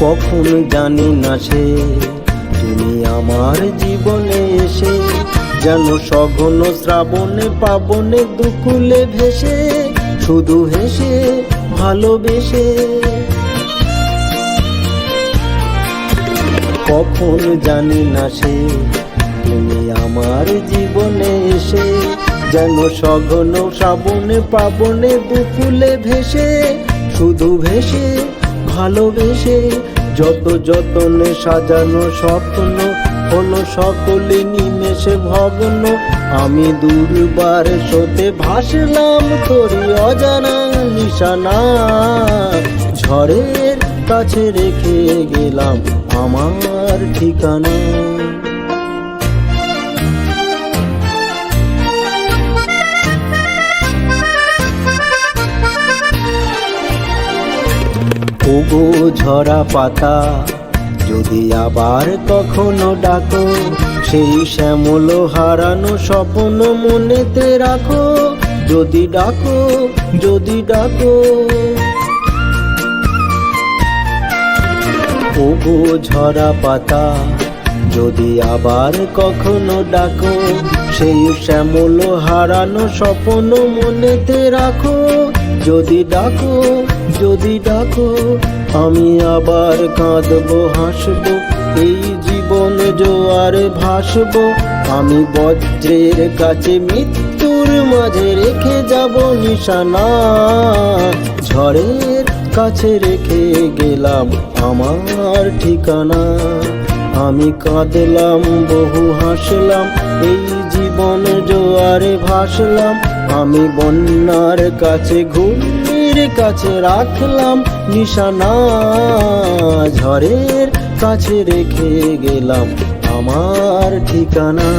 কখন জানি না সে। তুমি আমার জীবনে এসে যেন সঘন শ্রাবণে পাবনে দুকুলে ভেসে শুধু হেসে, ভালোবেসে। কখন জানি না সে, তুমি আমার জীবনে এসে যেন সঘন শ্রাবণে পাবনে দুকুলে ভেসে শুধু ভেসে ভালোবেসে যত যতনে সাজানো স্বপ্ন, হলো সকলে নিমেষে ভগ্ন। আমি দুর্বার সোতে ভাসলাম তোরি অজানা নিশানা। ঝড়ের কাছে রেখে গেলাম আমার ঠিকানা। ওগো ঝরা পাতা, যদি আবার কখনো ডাকো, সেই শ্যামল হারানো স্বপ্ন মনেতে রাখো। যদি ডাকো যদি ডাকো। ওগো ঝরা পাতা, যদি আবার কখনো ডাকো, সেই শ্যামল হারানো স্বপ্ন মনেতে রাখো। যদি ডাকো যদি ডাকো, আমি আবার কাঁদবো, হাসবো। এই জীবন জোয়ারে ভাসবো। আমি বজ্রের কাছে মৃত্যুর মাঝে রেখে যাব নিশানা। ঝড়ের কাছে রেখে গেলাম আমার ঠিকানা। আমি কাঁদলাম, বহু হাসলাম, এই জীবন জোয়ারে ভাসলাম। আমি বন্যার কাছে ঘূর্ণির কাছে রাখলাম নিশানা ঝড়ের কাছে রেখে গেলাম আমার ঠিকানা।